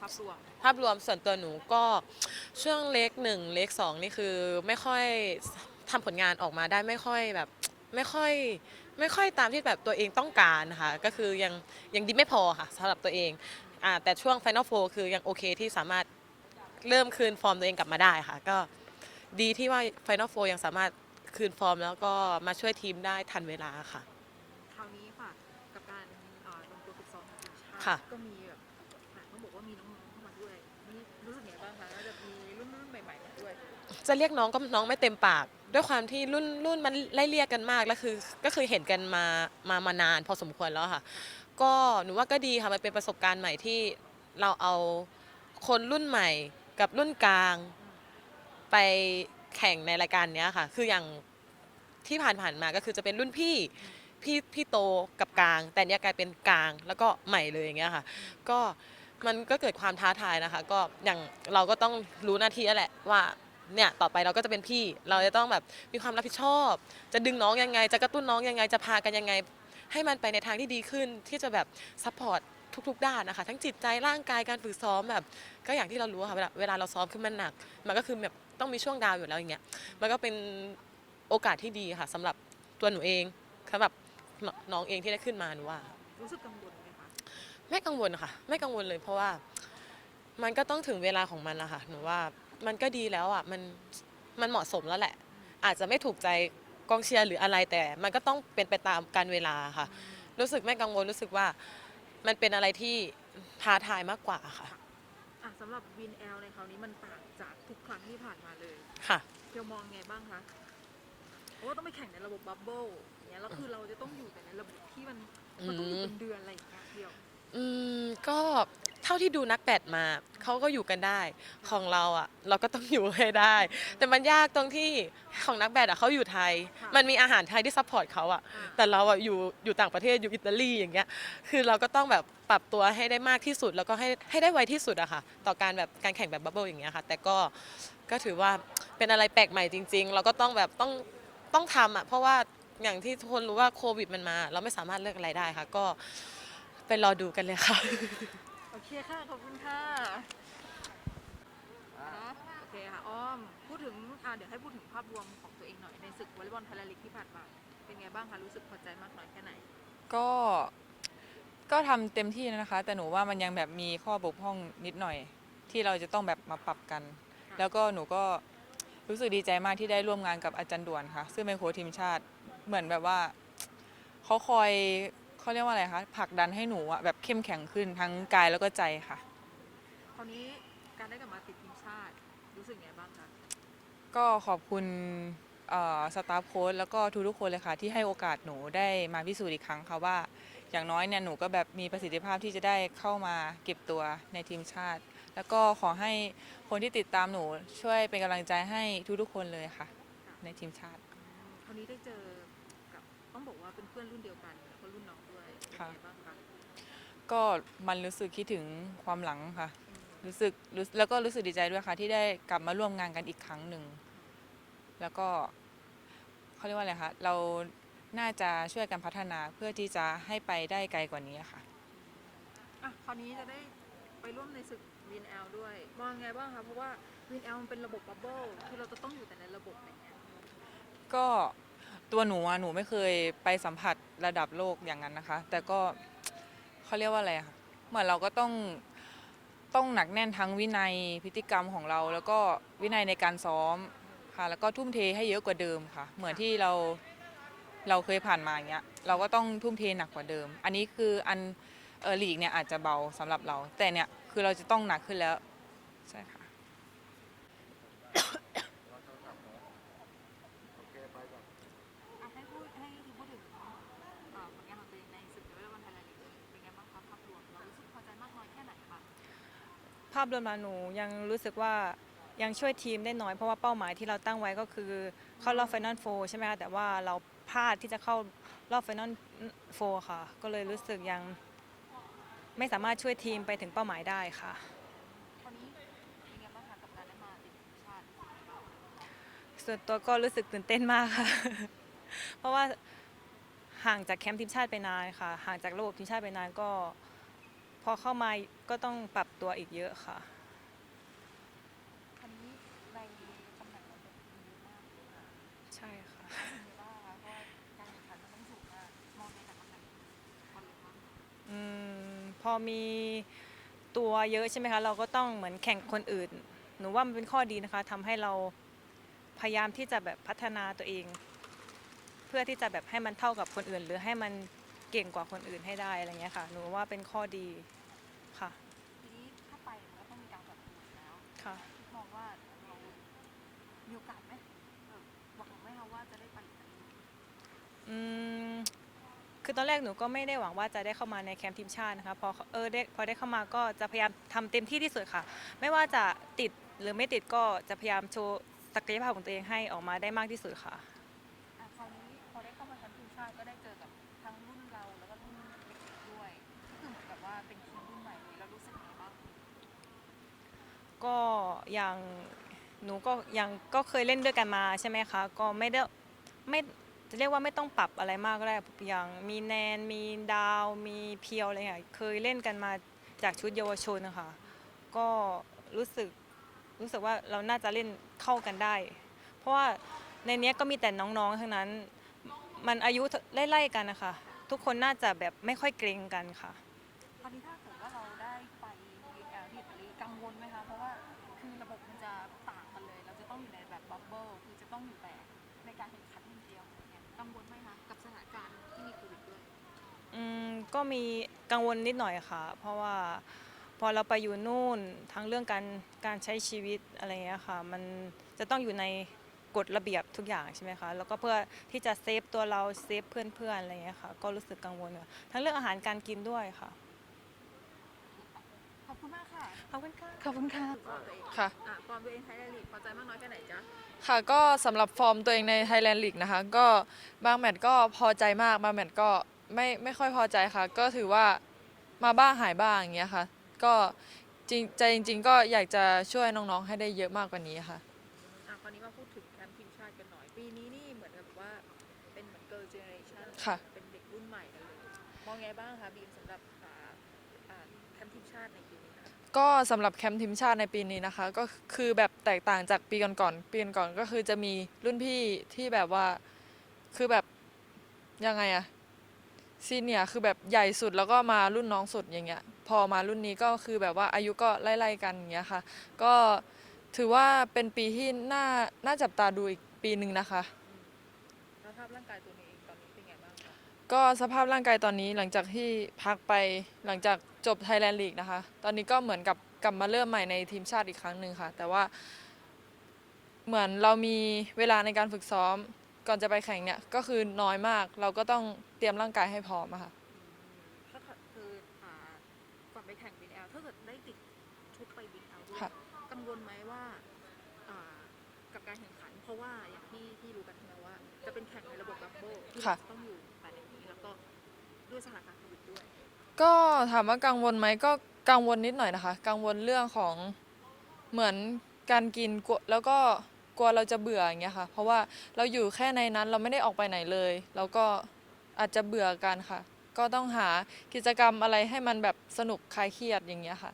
ภาพรวมภาพรวมส่วนตัวหนูก็ช่วงเล็กหนึ่งเล็กสองนี่คือไม่ค่อยทำผลงานออกมาได้ไม่ค่อยแบบไม่ค่อยไม่ค่อยตามที่แบบตัวเองต้องการนะคะก็คือยังยังดีไม่พอค่ะสำหรับตัวเองอ่าแต่ช่วง Final Four คือยังโอเคที่สามารถเริ่มคืนฟอร์มตัวเองกลับมาได้ค่ะ ก็ดีที่ว่า Final Four ยังสามารถคืนฟอร์ม แล้วก็มาช่วยทีมได้ทันเวลาค่ะ คราวนี้ค่ะกับการเอ่อลงตัวฝึกซ้อมของทีมชาติค่ะ ก็มี จะเรียกน้องก็น้องไม่เต็มปาก ด้วยความที่รุ่นรุ่นมันไล่เรียกกันมากแล้วคือ ก็คือเห็นกันมามามานาน พอสมควรแล้วค่ะ ก็หนูว่าก็ดีค่ะมันเป็นประสบการณ์ใหม่ที่เราเอาคนรุ่นใหม่กับรุ่นกลาง ไปแข่งในรายการเนี้ยค่ะ คืออย่างที่ผ่านๆมาก็คือจะเป็นรุ่นพี่พี่พี่โตกับกลาง แต่เนี้ยกลายเป็นกลางแล้วก็ใหม่เลยอย่างเงี้ยค่ะ ก็มันก็เกิดความท้าทายนะคะ ก็อย่างเราก็ต้องรู้หน้าที่แล้วแหละว่า เนี่ยต่อไปเราก็จะเป็นพี่ เราจะต้องแบบมีความรับผิดชอบ จะดึงน้องยังไง จะกระตุ้นน้องยังไง จะพากันยังไง ให้มันไปในทางที่ดีขึ้น ที่จะแบบซัพพอร์ตทุกๆ ด้านนะคะ ทั้งจิตใจร่างกายการฝึกซ้อมแบบ ก็อย่างที่เรารู้ค่ะเวลาเวลาเราซ้อมขึ้นมันหนัก มันก็คือแบบต้องมีช่วงดาวอยู่แล้วอย่างเงี้ยมันก็เป็นโอกาสที่ดีค่ะสำหรับตัวหนูเองสำหรับน้องเองที่ได้ขึ้นมาหนูว่า รู้สึกกังวลไหมคะไม่กังวลค่ะ ไม่กังวลเลยเพราะว่า มันก็ต้องถึงเวลาของมันนะค่ะหนูว่า มันก็ดีแล้วอะมันมันเหมาะสมแล้วแหละ อาจจะไม่ถูกใจกองเชียร์หรืออะไรแต่ มันก็ต้องเป็นไปตามการเวลาค่ะ รู้สึกไม่กังวลรู้สึกว่า มันเป็นอะไรที่ท้าทายมากกว่าค่ะอะสำหรับวินแอลในคราวนี้มันต่างจากทุกครั้งที่ผ่านมาเลยค่ะ เพียวมองไงบ้างคะเพราะว่าต้องไปแข่งในระบบบับเบิ้ลอย่างเงี้ยแล้วคือเราจะต้องอยู่แต่ในระบบที่มันมันต้องอยู่เป็นเดือนอะไรอย่างเงี้ยเดียว อืมก็เท่าที่ดูนักแบดมา เขาก็อยู่กันได้ของเราอะ เราก็ต้องอยู่ให้ได้ แต่มันยากตรงที่ของนักแบดอะเขาอยู่ไทยค่ะมันมีอาหารไทยที่ซัพพอร์ตเขาอะอ่าแต่เราอะอยู่อยู่ต่างประเทศอยู่อิตาลีอย่างเงี้ยคือเราก็ต้องแบบปรับตัวให้ได้มากที่สุด แล้วก็ให้ให้ได้ไวที่สุดอะค่ะ ต่อการแบบการแข่งแบบบับเบิลอย่างเงี้ยค่ะ แต่ก็ก็ถือว่าเป็นอะไรแปลกใหม่จริง ๆ เราก็ต้องแบบต้องต้องทำอะเพราะว่าอย่างที่ทุกคนรู้ว่าโควิดมันมา เราไม่สามารถเลือกอะไรได้ค่ะ ก็ไปรอดูกันเลยค่ะ โอเคค่ะ ขอบคุณค่ะเนาะโอเคค่ะอ้อมพูดถึงอ่าเดี๋ยวให้พูดถึงภาพรวมของตัวเองหน่อยในศึกวอลเลย์บอลไทยแลนด์ลีกที่ผ่านมาเป็นไงบ้างคะรู้สึกพอใจมากน้อยแค่ไหน ก็ก็ทำเต็มที่นะคะ แต่หนูว่ามันยังแบบมีข้อบกพร่องนิดหน่อย ที่เราจะต้องแบบมาปรับกันค่ะแล้วก็หนูก็รู้สึกดีใจมากที่ได้ร่วมงานกับอาจารย์ด่วนค่ะ ซึ่งเป็นโค้ชทีมชาติเหมือนแบบว่าเขาคอยเขาเรียกว่าอะไรคะผลักดันให้หนูอะแบบเข้มแข็งขึ้นทั้งกายแล้วก็ใจค่ะ คราวนี้การได้กลับมาติดทีมชาติ รู้สึกไงบ้างคะก็ขอบคุณสตาฟโค้ชแล้วก็ทุกๆคนเลยค่ะ ที่ให้โอกาสหนูได้มาพิสูจน์อีกครั้งค่ะว่า อย่างน้อยเนี่ยหนูก็แบบมีประสิทธิภาพที่จะได้เข้ามาเก็บตัวในทีมชาติ แล้วก็ขอให้คนที่ติดตามหนูช่วยเป็นกำลังใจให้ทุกๆคนเลยค่ะ ในทีมชาติคราวนี้ได้เจอกับต้องบอกว่าเป็นเพื่อนรุ่นเดียวกันแล้วก็รุ่นน้องด้วยเป็นค่ะไงบ้างคะก็มันรู้สึกคิดถึงความหลังค่ะอืม รู้สึกรู้แล้วก็รู้สึกดีใจด้วยค่ะ ที่ได้กลับมาร่วมงานกันอีกครั้งหนึ่ง แล้วก็เขาเรียกว่าอะไรคะเราน่าจะช่วยกันพัฒนาเพื่อที่จะให้ไปได้ไกลกว่านี้ค่ะ อะคราวนี้จะได้ไปร่วมในศึกวินแอลด้วยมองไงบ้างคะเพราะว่าวินแอลมันเป็นระบบบับเบิ้ลคือเราจะต้องอยู่แต่ในระบบอย่างเงี้ยก็ตัวหนูอะหนูไม่เคยไปสัมผัสระดับโลกอย่างนั้นนะคะ แต่ก็เขาเรียกว่าอะไรอะค่ะเหมือนเราก็ต้อง ต้องหนักแน่นทั้งวินัยพฤติกรรมของเรา แล้วก็วินัยในการซ้อมค่ะ แล้วก็ทุ่มเทให้เยอะกว่าเดิมค่ะ เหมือนที่เราเราเคยผ่านมาอย่างเงี้ยเราก็ต้องทุ่มเทหนักกว่าเดิม อันนี้คืออันเออลีกเนี่ยอาจจะเบาสำหรับเรา แต่เนี่ยคือเราจะต้องหนักขึ้นแล้วใช่ค่ะ อะให้พูดให้ทีพูดถึงเอ่อผลงานของตัวเองในศึกวอลเลย์บอลไทยแลนด์ลีกเป็นไงบ้างคะภาพรวมเรารู้สึกพอใจมากน้อยแค่ไหนคะ ภาพรวมมาหนูยังรู้สึกว่ายังช่วยทีมได้น้อยเพราะว่าเป้าหมายที่เราตั้งไว้ก็คือเข้ารอบไฟนอลโฟใช่ไหมคะแต่ว่าเราพลาดที่จะเข้ารอบไฟนอลโฟค่ะ ก็เลยรู้สึกยังไม่สามารถช่วยทีมไปถึงเป้าหมายได้ค่ะคราวนี้เป็นไงบ้างคะกับการได้มาติดทีมชาติส่วนตัวก็รู้สึกตื่นเต้นมากค่ะ เพราะว่าห่างจากแคมป์ทีมชาติไปนานค่ะ ห่างจากระบบทีมชาติไปนานก็ พพอเข้ามาก็ต้องปรับตัวอีกเยอะค่ะคันนี้ในตำแหน่งเราเป็นดีมากเลยค่ะใช่ค่ะเป็นไงบ้างคะเพราะว่าการแข่งขันมันต้องสูงมากมองในแต่ตำแหน่งคนเลยคะอืมพอมีตัวเยอะใช่ไหมคะเราก็ต้องเหมือนแข่งคนอื่น หนูว่ามันเป็นข้อดีนะคะทำให้เราพยายามที่จะแบบพัฒนาตัวเอง เพื่อที่จะแบบให้มันเท่ากับคนอื่น หรือให้มันเก่งกว่าคนอื่นให้ได้อะไรเงี้ยค่ะ หนูว่าเป็นข้อดี ค่ะ ทีนี้ถ้าไปมันก็ต้องมีการปรับตัวอยู่แล้วค่ะ มองว่าเรามีโอกาสไหมแบบหวังไหมคะว่าจะได้ไปอีกครั้งหนึ่งอืมคือตอนแรกหนูก็ไม่ได้หวังว่าจะได้เข้ามาในแคมป์ทีมชาตินะคะพอเออได้พอได้เข้ามาก็จะพยายามทำเต็มที่ที่สุดค่ะ ไม่ว่าจะติดหรือไม่ติดก็จะพยายามโชว์ศักยภาพของตัวเองให้ออกมาได้มากที่สุดค่ะ ก็อย่างหนูก็ยังก็เคยเล่นด้วยกันมาใช่ไหมคะ ก็ไม่ได้ไม่จะเรียกว่าไม่ต้องปรับอะไรมากก็ได้อย่างมีแนนมีดาวมีเพียวอะไรอย่างเงี้ยเคยเล่นกันมาจากชุดเยาวชนนะคะก็รู้สึกรู้สึกว่าเราน่าจะเล่นเข้ากันได้ เพราะว่าในเนี้ยก็มีแต่น้องๆทั้งนั้น มันอายุไล่ๆกันนะคะทุกคนน่าจะแบบไม่ค่อยเกรงกันค่ะคราวนี้ถ้า ต้องอยู่แต่ในการแข่งขันอย่างเดียวอย่างเงี้ยกังวลไหมคะกับสถานการณ์ที่มีโควิดด้วยอืมก็มีกังวลนิดหน่อยค่ะ เพราะว่าพอเราไปอยู่นู่นทั้งเรื่องการการใช้ชีวิตอะไรเงี้ยค่ะ มันจะต้องอยู่ในกฎระเบียบทุกอย่างใช่ไหมคะแล้วก็เพื่อที่จะเซฟตัวเราเซฟเพื่อนๆอะไรเงี้ยค่ะ ก็รู้สึกกังวลค่ะทั้งเรื่องอาหารการกินด้วยค่ะ อบคุณมากค่ะขอบคุณค่ะขอบคุณค่ะฟอร์มตัวเองค่ะ อะฟอร์มตัวเองไทยแลนด์ลีกพอใจมากน้อยแค่ไหนจ๊ะค่ะก็สำหรับฟอร์มตัวเองใน Thailand League นะคะ ก็บางแมตช์ก็พอใจมาก บางแมตช์ก็ไม่ไม่ค่อยพอใจค่ะ ก็ถือว่ามาบ้างหายบ้างอย่างเงี้ยค่ะ ก็จริงใจจริง ๆ ก็อยากจะช่วยน้องๆให้ได้เยอะมากกว่านี้ค่ะ อะคราวนี้มาพูดถึงแคมป์ทีมชาติกันหน่อย ปีนี้นี่เหมือนกับว่าเป็นเหมือนเกิร์ลเจเนอเรชันค่ะ เป็นเด็กรุ่นใหม่กันเลยมองไงบ้างคะบีมสำหรับอ่าอ่าแค มป์ทีมชาติในปีนี้คะก็สำหรับแคมป์ทีมชาติในปีนี้นะคะ ก็คือแบบแตกต่างจากปีก่อนๆปีก่อนๆก็คือจะมีรุ่นพี่ที่แบบว่าคือแบบยังไงอะซีเนียร์คือแบบใหญ่สุดแล้วก็มารุ่นน้องสุดอย่างเงี้ย พอมารุ่นนี้ก็คือแบบว่าอายุก็ไล่ๆกันอย่างเงี้ยค่ะ ก็ถือว่าเป็นปีที่น่าน่าจับตาดูอีกปีหนึ่งนะคะสภาพร่างกายตัว ก็สภาพร่างกายตอนนี้หลังจากที่พักไปหลังจากจบ Thailand League นะคะ ตอนนี้ก็เหมือนกับกลับมาเริ่มใหม่ในทีมชาติอีกครั้งหนึ่งค่ะ แต่ว่า เหมือนเรามีเวลาในการฝึกซ้อม ก่อนจะไปแข่งเนี่ยก็คือน้อยมาก เราก็ต้องเตรียมร่างกายให้พร้อมอะค่ะ ก็คืออ่าก่อนไปแข่งบินแอลถ้าเกิดได้ติดชุดไปบินแอลด้วยค่ะ กังวลไหมว่าอ่า กับการแข่งขัน เพราะว่าอย่างที่ที่รู้กันใช่ไหมว่า จะเป็นแข่งในระบบบับเบิ้ลที่ค่ะเราจะต้องอยู่แต่ในนี้แล้วก็ ด้วยสถานการณ์โควิดด้วย ก็ถามว่ากังวลไหมก็กังวลนิดหน่อยนะคะ กังวลเรื่องของเหมือนการกินกลัวแล้วก็กลัวเราจะเบื่ออย่างเงี้ยค่ะ เพราะว่าเราอยู่แค่ในนั้นเราไม่ได้ออกไปไหนเลย แล้วก็อาจจะเบื่อกันค่ะ ก็ต้องหากิจกรรมอะไรให้มันแบบสนุกคลายเครียดอย่างเงี้ยค่ะ